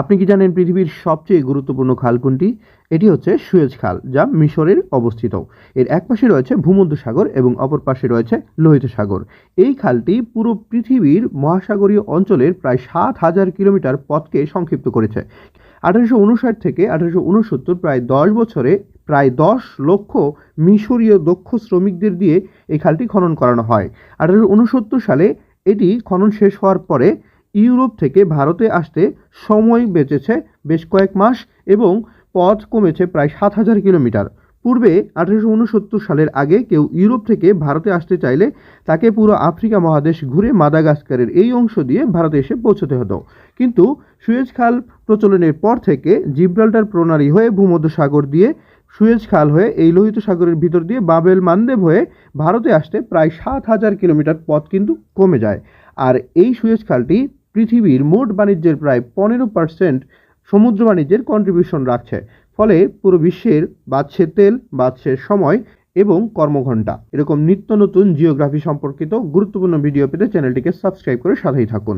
আপনি কি জানেন পৃথিবীর সবচেয়ে গুরুত্বপূর্ণ খাল কোনটি? এটি হচ্ছে সুয়েজ খাল, যা মিশরের অবস্থিত। এর এক পাশে রয়েছে ভূমধ্যসাগর এবং অপর পাশে রয়েছে লোহিত সাগর এই খালটি পুরো পৃথিবীর মহাসাগরীয় অঞ্চলের প্রায় সাত হাজার কিলোমিটার পথকে সংক্ষিপ্ত করেছে। আঠারোশো উনষাট থেকে আঠারোশো উনসত্তর প্রায় দশ বছরে প্রায় দশ লক্ষ মিশরীয় দক্ষ শ্রমিকদের দিয়ে এই খালটি খনন করানো হয়। আঠারোশো উনসত্তর সালে এটি খনন শেষ হওয়ার পরে ইউরোপ থেকে ভারতে আসতে সময় বেঁচেছে বেশ কয়েক মাস এবং পথ কমেছে প্রায় সাত হাজার কিলোমিটার। পূর্বে আঠারোশো উনসত্তর সালের আগে কেউ ইউরোপ থেকে ভারতে আসতে চাইলে তাকে পুরো আফ্রিকা মহাদেশ ঘুরে মাদাগাস্কারের এই অংশ দিয়ে ভারতে এসে পৌঁছতে হতো। কিন্তু সুয়েজ খাল প্রচলনের পর থেকে জিব্রাল্টার প্রণালী হয়ে ভূমধ্যসাগর দিয়ে, সুয়েজ খাল হয়ে এই লোহিত সাগরের ভিতর দিয়ে বাবেল মানদেব হয়ে ভারতে আসতে প্রায় সাত হাজার কিলোমিটার পথ কিন্তু কমে যায়। আর এই সুয়েজ খালটি পৃথিবীর মোট বাণিজ্যের প্রায় পনেরো পার্সেন্ট সমুদ্র বাণিজ্যের কন্ট্রিবিউশন রাখছে। ফলে পুরো বিশ্বের বাড়ছে তেল, বাড়ছে সময় এবং কর্মঘণ্টা। এরকম নিত্য নতুন জিওগ্রাফি সম্পর্কিত গুরুত্বপূর্ণ ভিডিও পেতে চ্যানেলটিকে সাবস্ক্রাইব করে সাথেই থাকুন।